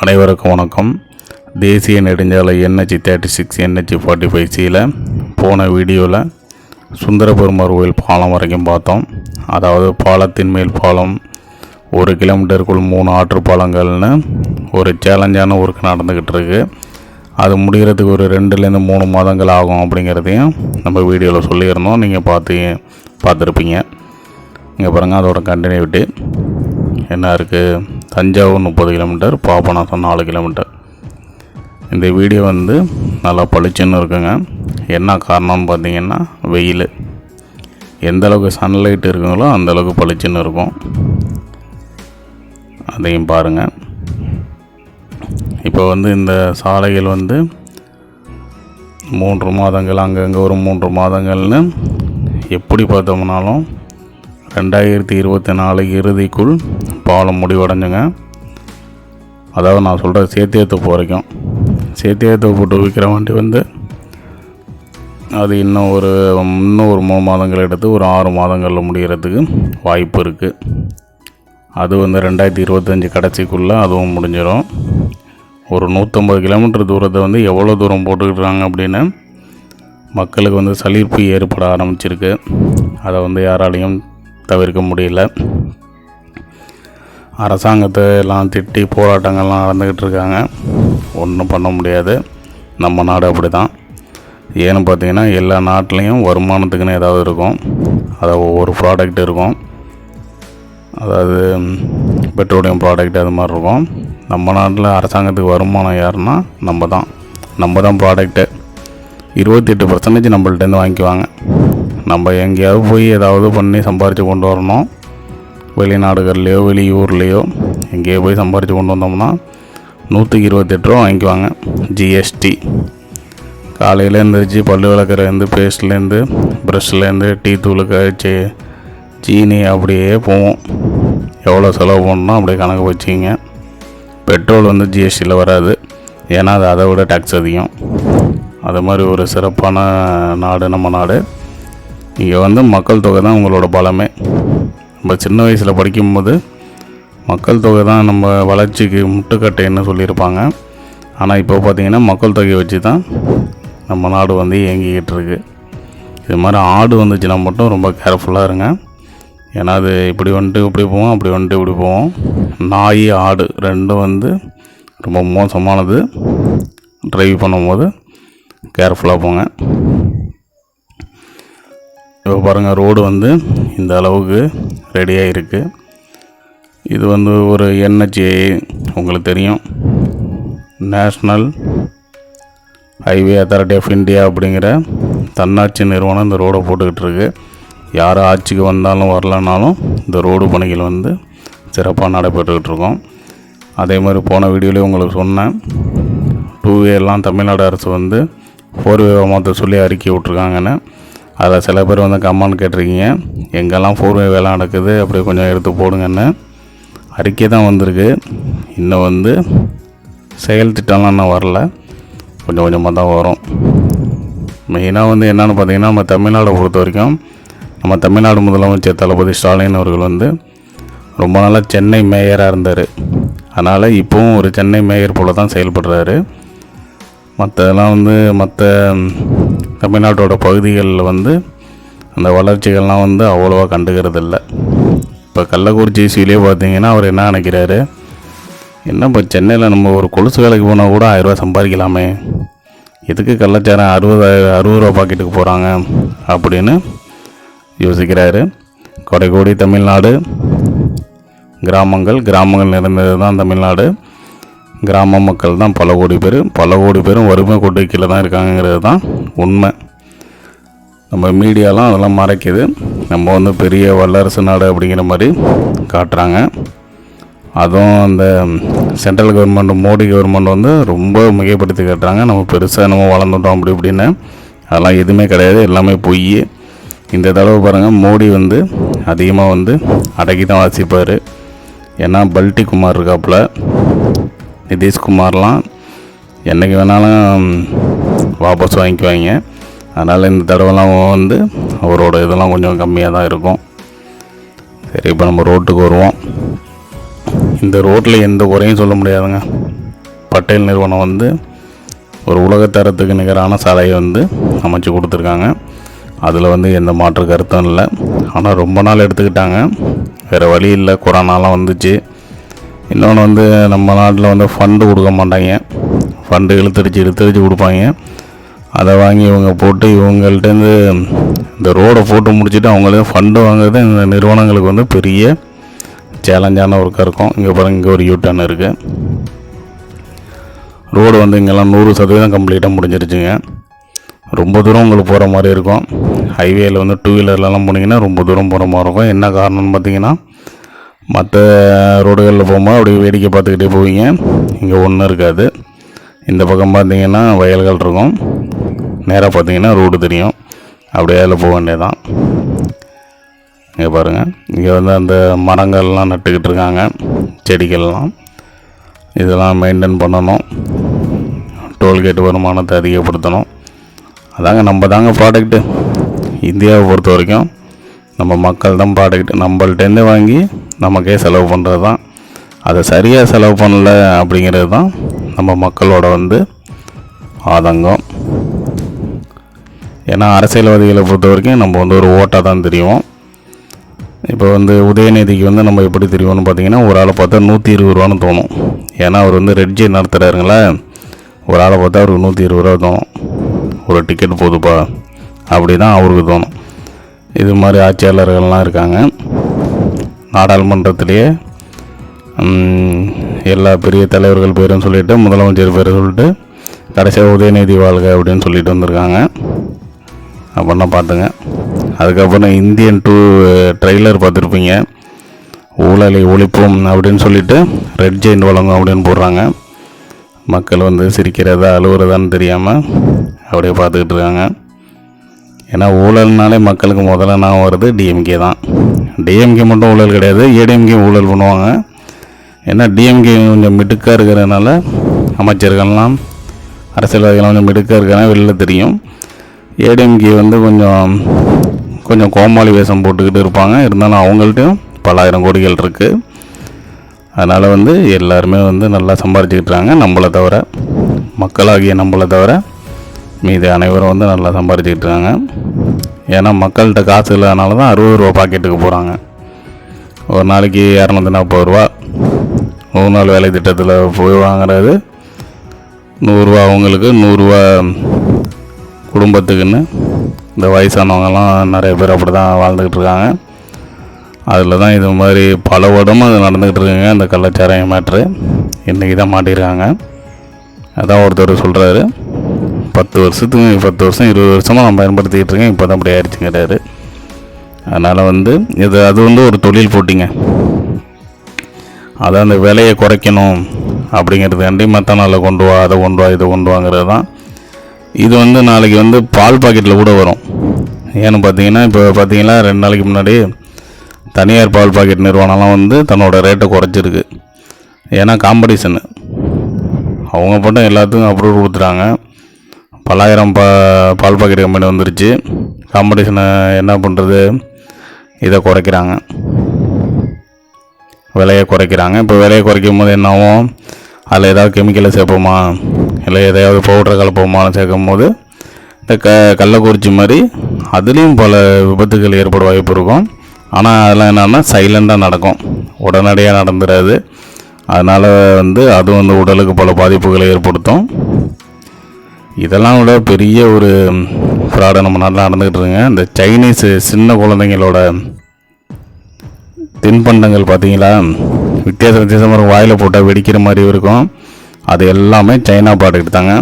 அனைவருக்கும் வணக்கம். தேசிய நெடுஞ்சாலை NH thirty six NH forty five சியில் போன வீடியோவில் சுந்தரபெருமார் கோயில் பாலம் வரைக்கும் பார்த்தோம். அதாவது பாலத்தின் மேல் பாலம் ஒரு கிலோமீட்டருக்குள் மூணு ஆற்று பாலங்கள்னு ஒரு சேலஞ்சான ஒர்க் நடந்துக்கிட்டு இருக்குது அது முடிகிறதுக்கு ஒரு ரெண்டுலேருந்து மூணு மாதங்கள் ஆகும் அப்படிங்கிறதையும் நம்ம வீடியோவில் சொல்லியிருந்தோம். நீங்கள் பார்த்து பார்த்துருப்பீங்க. இங்கே பாருங்கள் அதோட கண்டினியூட்டி என்ன இருக்குது தஞ்சாவூர் முப்பது கிலோமீட்டர் பாபநாசம் நாலு கிலோமீட்டர். இந்த வீடியோ வந்து நல்லா பளிச்சுன்னு இருக்குங்க. என்ன காரணம்னு பார்த்தீங்கன்னா வெயில். எந்த அளவுக்கு சன்லைட் இருக்குங்களோ அந்த அளவுக்கு பளிச்சுன்னு இருக்கும். அதையும் பாருங்கள் இப்போ வந்து இந்த சாலைகள் வந்து மூன்று மாதங்கள் அங்கங்கே ஒரு மூன்று மாதங்கள்னு எப்படி பார்த்தோம்னாலும் ரெண்டாயிரத்தி இருபத்தி நாலு இறுதிக்குள் பாலம் முடிவடைஞ்சுங்க. அதாவது நான் சொல்கிற சேத்தியத்தோப்பு வரைக்கும். சேத்தியத்தோப்பு போட்டு விற்கிற வண்டி வந்து அது இன்னும் ஒரு இன்னும் ஒரு மூணு மாதங்கள் எடுத்து ஒரு ஆறு மாதங்களில் முடிகிறதுக்கு வாய்ப்பு இருக்குது அது வந்து ரெண்டாயிரத்தி இருபத்தஞ்சி கடைசிக்குள்ளே அதுவும் முடிஞ்சிடும் ஒரு நூற்றம்பது கிலோமீட்டர் தூரத்தை வந்து எவ்வளோ தூரம் போட்டுக்கிட்டுறாங்க அப்படின்னு மக்களுக்கு வந்து சலிர்ப்பு ஏற்பட ஆரம்பிச்சிருக்கு. அதை வந்து யாராலையும் தவிர்க்க முடியல. அரசாங்கத்தை எல்லாம் திட்டி போராட்டங்கள்லாம் நடந்துக்கிட்டு இருக்காங்க. ஒன்றும் பண்ண முடியாது. நம்ம நாடு அப்படி தான் ஏன்னு பார்த்தீங்கன்னா எல்லா நாட்டிலையும் வருமானத்துக்குன்னு ஏதாவது இருக்கும். அதை ஒவ்வொரு ப்ராடக்ட் இருக்கும். அதாவது பெட்ரோலியம் ப்ராடக்ட் அது மாதிரி இருக்கும். நம்ம நாட்டில் அரசாங்கத்துக்கு வருமானம் யாருன்னா நம்ம தான் நம்ம தான் ப்ராடக்ட்டு இருபத்தெட்டு பர்சன்டேஜ் நம்மள்ட்டேருந்து வாங்கிக்குவாங்க. நம்ம எங்கேயாவது போய் ஏதாவது பண்ணி சம்பாரித்து கொண்டு வரணும். வெளிநாடுகள்லேயோ வெளியூர்லேயோ எங்கேயோ போய் சம்பாரித்து கொண்டு வந்தோம்னா நூற்றுக்கு இருபத்தெட்டு ரூபா வாங்கிக்குவாங்க ஜிஎஸ்டி காலையில் எழுந்திரிச்சு பல்லு விளக்குறேருந்து பேஸ்ட்லேருந்து ப்ரெஷ்லேருந்து டீ தூளுக்கு சே சீனி அப்படியே போவோம். எவ்வளோ செலவு பண்ணணும் அப்படியே கணக்கு வச்சுக்கிங்க. பெட்ரோல் வந்து ஜிஎஸ்டியில் வராது. ஏன்னா அது அதை விட டேக்ஸ் அதிகம். அது மாதிரி ஒரு சிறப்பான நாடு நம்ம நாடு. இங்கே வந்து மக்கள் தொகை தான் உங்களோட பலமே. நம்ம சின்ன வயசில் படிக்கும்போது மக்கள் தொகை தான் நம்ம வளர்ச்சிக்கு முட்டுக்கட்டைன்னு சொல்லியிருப்பாங்க. ஆனால் இப்போ பார்த்தீங்கன்னா மக்கள் தொகையை வச்சு தான் நம்ம நாடு வந்து இயங்கிக்கிட்டு இருக்குது இது மாதிரி ஆடு வந்துச்சுன்னா மட்டும் ரொம்ப கேர்ஃபுல்லாக இருங்க. ஏன்னா அது இப்படி வந்துட்டு இப்படி போவோம் அப்படி வந்துட்டு இப்படி போவோம். நாய் ஆடு ரெண்டும் வந்து ரொம்ப மோசமானது. ட்ரைவ் பண்ணும்போது கேர்ஃபுல்லாக போங்க. இப்போ பாருங்கள் ரோடு வந்து இந்த அளவுக்கு ரெடியாக இருக்குது இது வந்து ஒரு என்ஹெச்ஏ உங்களுக்கு தெரியும். National highway authority of India அப்படிங்கிற தன்னாட்சி நிறுவனம் இந்த ரோடை போட்டுக்கிட்டு இருக்கு. யார் ஆட்சிக்கு வந்தாலும் வரலனாலும் இந்த ரோடு பணிகள் வந்து சிறப்பாக நடைபெற்றுக்கிட்டு இருக்கோம். அதே மாதிரி போன வீடியோலேயே உங்களுக்கு சொன்னேன். டூ வேலாம் தமிழ்நாடு அரசு வந்து ஃபோர் வே மாற்ற சொல்லி அறிக்கை விட்ருக்காங்கன்னு அதில் சில பேர் வந்து கம்மான்னு கேட்டிருக்கீங்க. எங்கெல்லாம் ஃபோர்வே வேலை நடக்குது அப்படி கொஞ்சம் எடுத்து போடுங்கன்னு. அறிக்கை தான் வந்திருக்கு. இன்னும் வந்து செயல் திட்டம்லாம் இன்னும் வரல. கொஞ்சம் கொஞ்சமாக தான் வரும். மெயினாக வந்து என்னென்னு பார்த்தீங்கன்னா நம்ம தமிழ்நாடை பொறுத்த வரைக்கும் நம்ம தமிழ்நாடு முதலமைச்சர் தளபதி ஸ்டாலின் அவர்கள் வந்து ரொம்ப நாளாக சென்னை மேயராக இருந்தார். அதனால் இப்போவும் ஒரு சென்னை மேயர் போல் தான் செயல்படுறாரு. மற்றதெல்லாம் வந்து மற்ற தமிழ்நாட்டோட பகுதிகளில் வந்து அந்த வளர்ச்சிகள்லாம் வந்து அவ்வளோவா கண்டுக்கிறது இல்லை இப்போ கள்ளக்குறிச்சி சிவிலே பார்த்தீங்கன்னா அவர் என்ன நினைக்கிறாரு? என்ன இப்போ சென்னையில் நம்ம ஒரு கொலுசு வேலைக்கு போனால் கூட ஆயிரரூவா சம்பாதிக்கலாமே. எதுக்கு கள்ளச்சாரம் அறுபது அறுபது ரூபா பாக்கெட்டுக்கு போகிறாங்க அப்படின்னு யோசிக்கிறாரு. கொடைக்கோடி தமிழ்நாடு கிராமங்கள் கிராமங்கள் நிறைந்தது தான் தமிழ்நாடு. கிராம மக்கள் தான் பல கோடி பேர். பல கோடி பேரும் வறுமை கொண்டு கீழே தான் இருக்காங்கங்கிறது தான் உண்மை. நம்ம மீடியாலாம் அதெல்லாம் மறைக்குது. நம்ம வந்து பெரிய வல்லரசு நாடு அப்படிங்கிற மாதிரி காட்டுறாங்க. அதுவும் அந்த சென்ட்ரல் கவர்மெண்ட் மோடி கவர்மெண்ட் வந்து ரொம்ப மிகைப்படுத்தி காட்டுறாங்க. நம்ம பெருசாக நம்ம வளர்ந்துட்டோம் அப்படி இப்படின்னு. அதெல்லாம் எதுவுமே கிடையாது. எல்லாமே பொய். இந்த தடவை பாருங்கள் மோடி வந்து அதிகமாக வந்து அடக்கி தான் வாசிப்பார். ஏன்னா பல்டி குமார் இருக்காப்புல. நிதிஷ்குமார்லாம் என்றைக்கு வேணாலும் வாபஸ் வாங்கிக்குவாங்க. அதனால் இந்த தடவைலாம் வந்து அவரோட இதெல்லாம் கொஞ்சம் கம்மியாக தான் இருக்கும். சரி இப்போ நம்ம ரோட்டுக்கு வருவோம். இந்த ரோட்டில் எந்த குறையும் சொல்ல முடியாதுங்க. பட்டேல் நிறுவனம் வந்து ஒரு உலகத்தரத்துக்கு நிகரான சாலையை வந்து அமைச்சு கொடுத்துருக்காங்க. அதில் வந்து எந்த மாற்று கருத்தும் இல்லை. ஆனால் ரொம்ப நாள் எடுத்துக்கிட்டாங்க. வேறு வழி இல்லை. கொரோனாலாம் வந்துச்சு. இன்னொன்று வந்து நம்ம நாட்டில் வந்து ஃபண்டு கொடுக்க மாட்டாங்க. ஃபண்டு இழுத்தடிச்சு இழுத்தடிச்சு கொடுப்பாங்க. அதை வாங்கி இவங்க போட்டு இவங்கள்ட்டேருந்து இந்த ரோடை போட்டு முடிச்சுட்டு அவங்களே ஃபண்டு வாங்குறது இந்த நிறுவனங்களுக்கு வந்து பெரிய சேலஞ்சான ஒர்க்காக இருக்கும் இங்கே பாருங்கள் இங்கே ஒரு யூ இருக்குது ரோடு வந்து இங்கெல்லாம் நூறு சதவீதம் கம்ப்ளீட்டாக முடிஞ்சிருச்சுங்க. ரொம்ப தூரம் உங்களுக்கு போகிற மாதிரி இருக்கும். ஹைவேயில் வந்து டூ வீலர்லலாம் போனீங்கன்னா ரொம்ப தூரம் போகிற மாதிரி இருக்கும். என்ன காரணம்னு பார்த்தீங்கன்னா மற்ற ரோடுகளில் போகும்போது அப்படியே வேடிக்கை பார்த்துக்கிட்டே போவீங்க. இங்கே ஒன்றும் இருக்காது. இந்த பக்கம் பார்த்தீங்கன்னா வயல்கள் இருக்கும். நேராக பார்த்தீங்கன்னா ரோடு தெரியும். அப்படியே அதில் போக வேண்டியதான் இங்கே பாருங்கள் இங்கே வந்து அந்த மரங்கள்லாம் நட்டுக்கிட்டு இருக்காங்க. செடிகள்லாம். இதெல்லாம் மெயின்டைன் பண்ணணும். டோல்கேட் வருமானத்தை அதிகப்படுத்தணும். அதாங்க நம்ம தாங்க ப்ராடக்ட்டு இந்தியாவை பொறுத்த வரைக்கும் நம்ம மக்கள் தான் ப்ராடக்ட் நம்மள்ட்டேருந்து வாங்கி நமக்கே செலவு பண்ணுறது தான். அதை சரியாக செலவு பண்ணல அப்படிங்கிறது தான் நம்ம மக்களோட வந்து ஆதங்கம். ஏன்னா அரசியல்வாதிகளை பொறுத்த வரைக்கும் நம்ம வந்து ஒரு ஓட்டாக தான் தெரியும் இப்போ வந்து உதயநிதிக்கு வந்து நம்ம எப்படி தெரியும்னு பார்த்தீங்கன்னா ஒரு ஆளை பார்த்தா நூற்றி இருபது ரூபான்னு தோணும். ஏன்னா அவர் வந்து ரெட் ஜே நடத்துகிறாருங்களே ஒரு ஆளை பார்த்தா அவருக்கு நூற்றி இருபது ரூபா தோணும். ஒரு டிக்கெட் போதுப்பா அப்படி தான் அவருக்கு தோணும். இது மாதிரி ஆட்சியாளர்கள்லாம் இருக்காங்க. நாடாளுமன்றத்திலேயே எல்லா பெரிய தலைவர்கள் பேரும் சொல்லிவிட்டு முதலமைச்சர் பேர் சொல்லிட்டு கடைசியாக உதயநிதி வாழ்க அப்படின்னு சொல்லிட்டு வந்திருக்காங்க. அப்படின்னா பார்த்துங்க அதுக்கப்புறம் இந்தியன் டூ ட்ரெய்லர் பார்த்துருப்பீங்க. ஊழலை ஒழிப்போம் அப்படின்னு சொல்லிட்டு ரெட் ஜெயின் வழங்கும் அப்படின்னு போடுறாங்க. மக்கள் வந்து சிரிக்கிறதா அழுகுறதான்னு தெரியாமல் அப்படியே பார்த்துக்கிட்டு இருக்காங்க. ஏன்னா ஊழல்னாலே மக்களுக்கு முதல்ல நான் வருது டிஎம்கே தான். டிஎம்கே மட்டும் ஊழல் கிடையாது ஏடிஎம்கே ஊழல் பண்ணுவாங்க. ஏன்னா டிஎம்கே கொஞ்சம் மிடுக்காக இருக்கிறதுனால அமைச்சர்கள்லாம் அரசியல்வாதிகள் கொஞ்சம் மிடுக்காக இருக்கிறனா வெளில தெரியும். ஏடிஎம்கே வந்து கொஞ்சம் கொஞ்சம் கோமாளி வேஷம் போட்டுக்கிட்டு இருப்பாங்க. இருந்தாலும் அவங்கள்ட்டையும் பல்லாயிரம் கோடிகள் இருக்குது அதனால் வந்து எல்லாருமே வந்து நல்லா சம்பாரிச்சுக்கிட்டு நம்மளை தவிர மக்களாகிய நம்மளை தவிர மீதி அனைவரும் வந்து நல்லா சம்பாரிச்சுக்கிட்டு இருக்காங்க. ஏன்னா மக்கள்கிட்ட காசு இல்லாதனால தான் அறுபது ரூபா பாக்கெட்டுக்கு போகிறாங்க ஒரு நாளைக்கு இரநூத்தி நாற்பது ரூபா. மூணு நாள் வேலை திட்டத்தில் போய் வாங்குறது நூறுரூவா அவங்களுக்கு நூறுரூவா குடும்பத்துக்குன்னு. இந்த வயசானவங்கலாம் நிறைய பேர் அப்படி தான் வாழ்ந்துக்கிட்டு இருக்காங்க. அதில் தான் இது மாதிரி பல வருடமாக அது நடந்துக்கிட்டு இருக்குங்க அந்த கள்ளச்சாராயம் மேட்ரு. இன்றைக்கி தான் மாட்டியிருக்காங்க. அதான் ஒருத்தர் சொல்கிறாரு பத்து வருஷத்துக்கு பத்து வருஷம் இருபது வருஷமாக நான் பயன்படுத்திக்கிட்டு இருக்கேன். இப்போ தான் அப்படி ஆயிடுச்சுங்கிறாரு. அதனால் வந்து இது அது வந்து ஒரு தொழில் போட்டிங்க. அதான் அந்த விலையை குறைக்கணும் அப்படிங்கிறதுக்காண்டி நாளில் கொண்டு வா அதை கொண்டு வா இதை கொண்டு வாங்கிறது தான். இது வந்து நாளைக்கு வந்து பால் பாக்கெட்டில் கூட வரும். ஏன்னு பார்த்தீங்கன்னா இப்போ பார்த்தீங்கன்னா ரெண்டு நாளைக்கு முன்னாடி தனியார் பால் பாக்கெட் நிறுவனம்லாம் வந்து தன்னோட ரேட்டை குறைச்சிருக்கு. ஏன்னா காம்படிஷனு அவங்க மட்டும் எல்லாத்துக்கும் அப்ரூவ் கொடுத்துட்டாங்க. பல்லாயிரம் பா பால் பாக்கெட் கம்பெனி வந்துருச்சு. காம்படிஷனை என்ன பண்ணுறது இதை குறைக்கிறாங்க. விலையை குறைக்கிறாங்க. இப்போ விலையை குறைக்கும் போது என்ன அதில் ஏதாவது கெமிக்கலை சேர்ப்போமா? இல்லை எதையாவது பவுடரை கலப்போமான்னு சேர்க்கும் போது இந்த க கள்ளக்குறிச்சி மாதிரி அதுலேயும் பல விபத்துகள் ஏற்பட வாய்ப்பு இருக்கும். ஆனால் அதெல்லாம் என்னென்னா சைலண்டாக நடக்கும். உடனடியாக நடந்துடாது அதனால் வந்து அது வந்து உடலுக்கு பல பாதிப்புகளை ஏற்படுத்தும். இதெல்லாம் விட பெரிய ஒரு ஃப்ராடை நம்ம நாட்டில் நடந்துக்கிட்டு இருக்குங்க. இந்த சைனீஸு சின்ன குழந்தைங்களோட தின்பண்டங்கள் பார்த்தீங்களா வித்தியாச வித்தியாசமாக வாயில் போட்டால் வெடிக்கிற மாதிரி இருக்கும். அது எல்லாமே சைனா ப்ராடக்ட் தாங்க.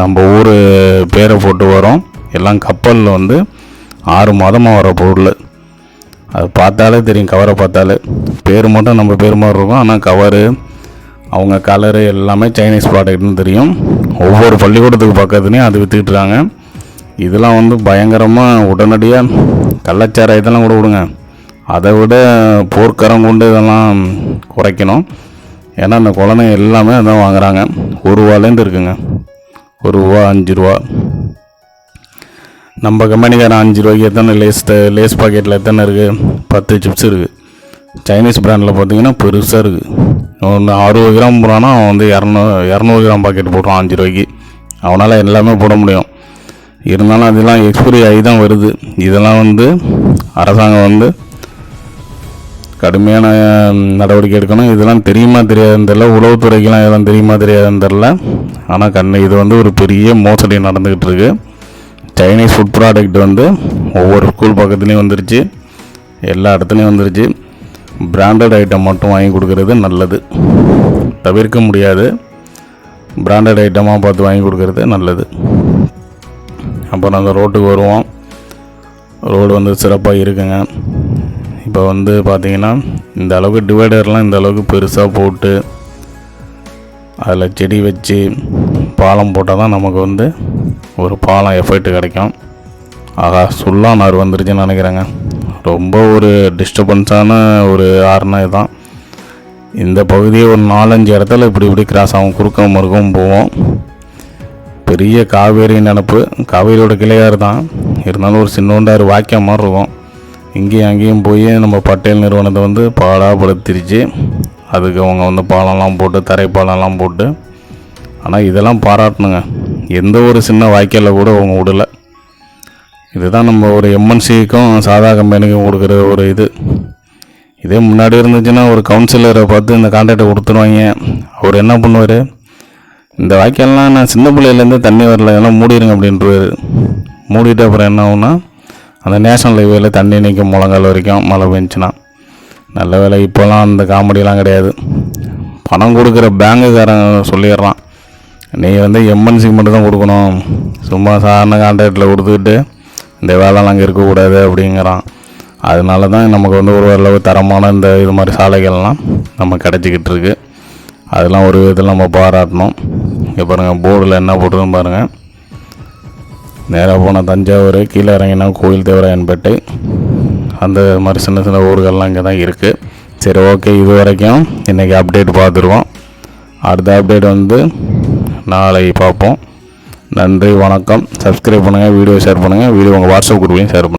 நம்ம ஊர் பேரை போட்டு வரோம். எல்லாம் கப்பலில் வந்து ஆறு மாதமாக வர பொருள். அது பார்த்தாலே தெரியும். கவரை பார்த்தாலே. பேர் மட்டும் நம்ம பேர் மாதிரி இருக்கும். ஆனால் கவரு அவங்க கலரு எல்லாமே சைனீஸ் ப்ராடக்ட்னு தெரியும். ஒவ்வொரு பள்ளிக்கூடத்துக்கு பக்கத்துலேயும் அது விற்றுக்கிட்டு இதெல்லாம் வந்து பயங்கரமாக உடனடியாக கள்ளச்சாராயத்தெல்லாம் கூட விடுங்க அதை விட போர்க்கரம் கொண்டு இதெல்லாம் குறைக்கணும். ஏன்னா அந்த குழந்தைங்க எல்லாமே அதான் வாங்குறாங்க. ஒரு ரூபாலேருந்து இருக்குங்க. ஒரு ரூபா அஞ்சு ரூபா. நம்ம கம்பெனிக்காரன் அஞ்சு ரூபாய்க்கு எத்தனை லேஸ் லேஸ் பாக்கெட்டில் எத்தனை இருக்குது பத்து சிப்ஸ் இருக்குது சைனீஸ் பிராண்டில் பார்த்தீங்கன்னா பெருசாக இருக்குது ஒன்று அறுபது கிராம் போடுறான்னா அவன் வந்து இரநூ இரநூறு கிராம் பாக்கெட் போடுறான் அஞ்சு ரூபாய்க்கு. அவனால் எல்லாமே போட முடியும். இருந்தாலும் அதெல்லாம் எக்ஸ்பைரி ஆகி தான் வருது. இதெல்லாம் வந்து அரசாங்கம் வந்து கடுமையான நடவடிக்கை எடுக்கணும். இதெல்லாம் தெரியுமா தெரியாதுன்னு தெரில உளவுத்துறைக்கெலாம் இதெல்லாம் தெரியுமா தெரியாதுன்னு தெரில ஆனால் கண்ணு இது வந்து ஒரு பெரிய மோசடி நடந்துக்கிட்டு இருக்கு. சைனீஸ் ஃபுட் ப்ராடக்ட் வந்து ஒவ்வொரு ஸ்கூல் பக்கத்துலேயும் வந்துருச்சு. எல்லா இடத்துலையும் வந்துருச்சு. பிராண்டட் ஐட்டம் மட்டும் வாங்கி கொடுக்கறது நல்லது. தவிர்க்க முடியாது. பிராண்டட் ஐட்டமாக பார்த்து வாங்கி கொடுக்கறது நல்லது. அப்போ நாங்கள் ரோட்டுக்கு வருவோம். ரோடு வந்து சிறப்பாக இருக்குங்க. இப்போ வந்து பார்த்தீங்கன்னா இந்த அளவுக்கு டிவைடர்லாம் இந்த அளவுக்கு பெருசாக போட்டு அதில் செடி வச்சு பாலம் போட்டால் தான் நமக்கு வந்து ஒரு பாலம் எஃபெக்ட் கிடைக்கும். ஆகா சுல்லா நார் வந்துருச்சுன்னு நினைக்கிறேங்க. ரொம்ப ஒரு டிஸ்டர்பன்ஸான ஒரு ஆறுனா இதுதான் இந்த பகுதியை ஒரு நாலஞ்சு இடத்துல இப்படி இப்படி கிராஸ் ஆகும் குறுக்க மறுக்கவும் போவோம். பெரிய காவேரி நினப்பு காவேரியோட கிளையார் தான். இருந்தாலும் ஒரு சின்னோண்டார் வாக்கியம் மாதிரி இருக்கும். இங்கேயும் அங்கேயும் போய் நம்ம பட்டேல் நிறுவனத்தை வந்து பாடாப்படுத்திருச்சு அதுக்கு அவங்க வந்து பாலம்லாம் போட்டு தரைப்பாலம்லாம் போட்டு. ஆனால் இதெல்லாம் பாராட்டணுங்க. எந்த ஒரு சின்ன வாய்க்காலில் கூட அவங்க விடலை. இதுதான் நம்ம ஒரு எம்என்சிக்கும் சாதா கம்பெனிக்கும் கொடுக்குற ஒரு இது. இதே முன்னாடி இருந்துச்சுன்னா ஒரு கவுன்சிலரை பார்த்து இந்த கான்ட்ராக்டை கொடுத்துருவாங்க. அவர் என்ன பண்ணுவார்? இந்த வாய்க்கால்லாம் நான் சின்ன பிள்ளையிலேருந்து தண்ணி வரல எல்லாம் மூடிடுங்க அப்படின்றவர். மூடிட்டு அப்புறம் என்ன ஆகும்னா அந்த நேஷனல் ஹைவேல தண்ணி நிற்கும் முழங்கால் வரைக்கும் மழை பெஞ்சுன்னா நல்ல வேலை இப்போல்லாம் அந்த காமெடிலாம் கிடையாது. பணம் கொடுக்குற பேங்குக்காரன் சொல்லிடுறான். நீ வந்து எம்என்சிக்கு மட்டும் தான் கொடுக்கணும். சும்மா சாதாரண கான்ட்ராக்டில் கொடுத்துக்கிட்டு இந்த வேலைலாம் அங்கே இருக்கக்கூடாது அப்படிங்கிறான். அதனால தான் நமக்கு வந்து ஒரு ஓரளவு தரமான இந்த இது மாதிரி சாலைகள்லாம் நம்ம கிடச்சிக்கிட்டு இருக்கு. அதெல்லாம் ஒரு விதத்தில் நம்ம பாராட்டணும். இங்கே பாருங்கள் போர்டில் என்ன போட்டுருன்னு பாருங்கள் நேராக போனால் தஞ்சாவூர் கீழே இறங்கினா கோயில் தேவராயன்பேட்டை. அந்த மாதிரி சின்ன சின்ன ஊர்கள்லாம் இங்கே தான் இருக்குது சரி ஓகே இது வரைக்கும் இன்றைக்கி அப்டேட் பார்த்துருவோம். அடுத்த அப்டேட் வந்து நாளை பார்ப்போம். நன்றி வணக்கம். சப்ஸ்கிரைப் பண்ணுங்கள் வீடியோ ஷேர் பண்ணுங்கள் வீடியோ உங்கள் வாட்ஸ்அப் குரூப்லையும் ஷேர் பண்ணுங்கள்